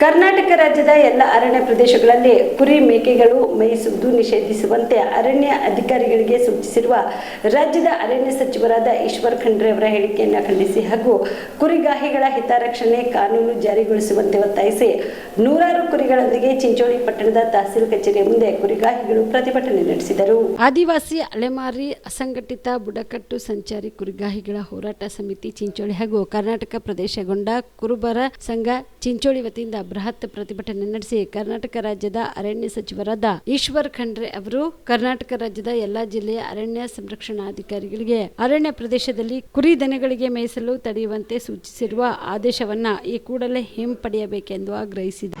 ಕರ್ನಾಟಕ ರಾಜ್ಯದ ಎಲ್ಲ ಅರಣ್ಯ ಪ್ರದೇಶಗಳಲ್ಲಿ ಕುರಿ ಮೇಕೆಗಳು ಮೇಯಿಸುವುದು ನಿಷೇಧಿಸುವಂತೆ ಅರಣ್ಯ ಅಧಿಕಾರಿಗಳಿಗೆ ಸೂಚಿಸಿರುವ ರಾಜ್ಯದ ಅರಣ್ಯ ಸಚಿವರಾದ ಈಶ್ವರ್ ಖಂಡ್ರೆ ಅವರ ಹೇಳಿಕೆಯನ್ನು ಖಂಡಿಸಿ ಹಾಗೂ ಕುರಿಗಾಹಿಗಳ ಹಿತರಕ್ಷಣೆ ಕಾನೂನು ಜಾರಿಗೊಳಿಸುವಂತೆ ಒತ್ತಾಯಿಸಿ ನೂರಾರು ಕುರಿಗಳೊಂದಿಗೆ ಚಿಂಚೋಳಿ ಪಟ್ಟಣದ ತಹಸೀಲ್ ಕಚೇರಿಯ ಮುಂದೆ ಕುರಿಗಾಹಿಗಳು ಪ್ರತಿಭಟನೆ ನಡೆಸಿದರು. ಆದಿವಾಸಿ ಅಲೆಮಾರಿ ಅಸಂಘಟಿತ ಬುಡಕಟ್ಟು ಸಂಚಾರಿ ಕುರಿಗಾಹಿಗಳ ಹೋರಾಟ ಸಮಿತಿ ಚಿಂಚೋಳಿ ಹಾಗೂ ಕರ್ನಾಟಕ ಪ್ರದೇಶಗೊಂಡ ಕುರುಬರ ಸಂಘ ಚಿಂಚೋಳಿ ವತಿಯಿಂದ ಬೃಹತ್ ಪ್ರತಿಭಟನೆ ನಡೆಸಿ ಕರ್ನಾಟಕ ರಾಜ್ಯದ ಅರಣ್ಯ ಸಚಿವರಾದ ಈಶ್ವರ್ ಖಂಡ್ರೆ ಅವರು ಕರ್ನಾಟಕ ರಾಜ್ಯದ ಎಲ್ಲಾ ಜಿಲ್ಲೆಯ ಅರಣ್ಯ ಸಂರಕ್ಷಣಾಧಿಕಾರಿಗಳಿಗೆ ಅರಣ್ಯ ಪ್ರದೇಶದಲ್ಲಿ ಕುರಿ ದನಗಳಿಗೆ ಮೇಯಿಸಲು ತಡೆಯುವಂತೆ ಸೂಚಿಸಿರುವ ಆದೇಶವನ್ನ ಈ ಕೂಡಲೇ ಹಿಂಪಡೆಯಬೇಕೆಂದು ಆಗ್ರಹಿಸಿದರು.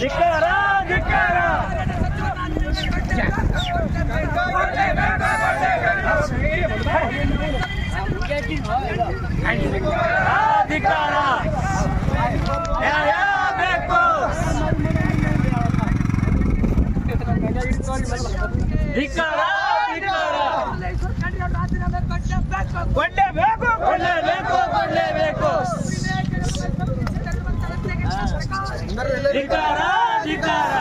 ಧಿಕ್ಕಾರ ಧಿಕ್ಕಾರ ನ್ಯಾಯ ಧಿಕ್ಕಾರ ಧಿಕಾರ ಕೊಳ್ಳೇಬೇಕು ಕೊಳ್ಳೇಬೇಕು ಕೊಳ್ಳೇಬೇಕು ಧಿಕ್ಕಾರ ಧಿಕ್ಕಾರ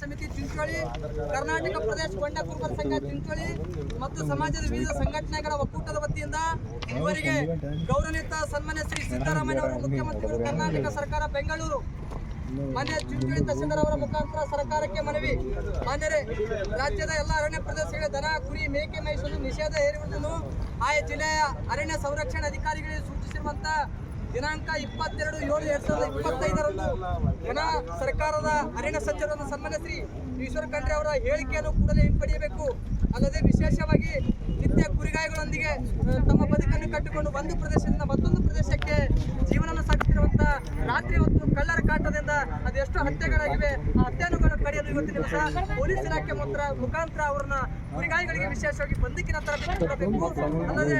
ಸಮಿತಿ ಚಿಂಚೋಳಿ ಕರ್ನಾಟಕ ಪ್ರದೇಶ ಕೊಂಡ ಕುರುಬರ ಸಂಘ ಚಿಂಚೋಳಿ ಮತ್ತು ಸಮಾಜದ ವಿವಿಧ ಸಂಘಟನೆಗಳ ಒಕ್ಕೂಟದ ವತಿಯಿಂದ ಇವರಿಗೆ ಗೌರವಯುತ ಸನ್ಮಾನ್ಯ ಶ್ರೀ ಸಿದ್ದರಾಮಯ್ಯ ಅವರು ಮುಖ್ಯಮಂತ್ರಿಗಳು ಕರ್ನಾಟಕ ಸರ್ಕಾರ ಬೆಂಗಳೂರು. ಮಾನ್ಯ ಚಿಂಚೋಳಿ ತಹಸೀಲ್ದಾರ್ ಅವರ ಮುಖಾಂತರ ಸರ್ಕಾರಕ್ಕೆ ಮನವಿ. ಮಾನ್ಯರೇ, ರಾಜ್ಯದ ಎಲ್ಲ ಅರಣ್ಯ ಪ್ರದೇಶಗಳ ದನ, ಕುರಿ, ಮೇಕೆ ಮೇಯಿಸಲು ನಿಷೇಧ ಹೇರುವುದನ್ನು ಆಯಾ ಜಿಲ್ಲೆಯ ಅರಣ್ಯ ಸಂರಕ್ಷಣಾ ಅಧಿಕಾರಿಗಳಿಗೆ ಸೂಚಿಸಿರುವಂತ ದಿನಾಂಕ ಇಪ್ಪತ್ತೆರಡು ಏಳು ಎರಡ್ ಸಾವಿರದ ಇಪ್ಪತ್ತೈದರಂದು ಜನ ಸರ್ಕಾರದ ಅರಣ್ಯ ಸಚಿವರನ್ನು ಸನ್ಮಾನಿಸಿ ಈಶ್ವರ ಖಂಡ್ರೆ ಅವರ ಹೇಳಿಕೆಯನ್ನು ಕೂಡಲೇ ಹಿಂಪಡೆಯಬೇಕು. ಅಲ್ಲದೆ ವಿಶೇಷವಾಗಿ ನಿತ್ಯ ಕುರಿಗಾಯಿಗಳೊಂದಿಗೆ ತಮ್ಮ ಬದುಕನ್ನು ಕಟ್ಟಿಕೊಂಡು ಒಂದು ಪ್ರದೇಶದಿಂದ ಮತ್ತೊಂದು ಪ್ರದೇಶಕ್ಕೆ ಜೀವನ ರಾತ್ರಿ ಹೊತ್ತು ಕಳ್ಳರ ಕಾಟದಿಂದ ಅದೆಷ್ಟು ಹತ್ಯೆಗಳಾಗಿವೆ. ಆ ಹತ್ಯೆಗಳನ್ನು ಕಡಿಯಲು ಇವತ್ತಿನ ದಿವಸ ಪೊಲೀಸ್ ಇಲಾಖೆ ಮಾತ್ರ ಮುಖಾಂತರ ಅವರನ್ನ ಕುರಿಗಾಯಿಗಳಿಗೆ ವಿಶೇಷವಾಗಿ ಬಂದೂಕಿನ ತರಬೇತಿ ಕೊಡಬೇಕು ಅಲ್ಲದೆ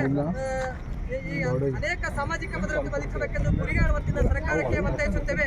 ಅನೇಕ ಸಾಮಾಜಿಕ ಭದ್ರತೆ ಬದುಕಬೇಕೆಂದು ಕುರಿಗಾರ ವತಿಯಿಂದ ಸರ್ಕಾರಕ್ಕೆ ಒತ್ತಾಯಿಸುತ್ತೇವೆ.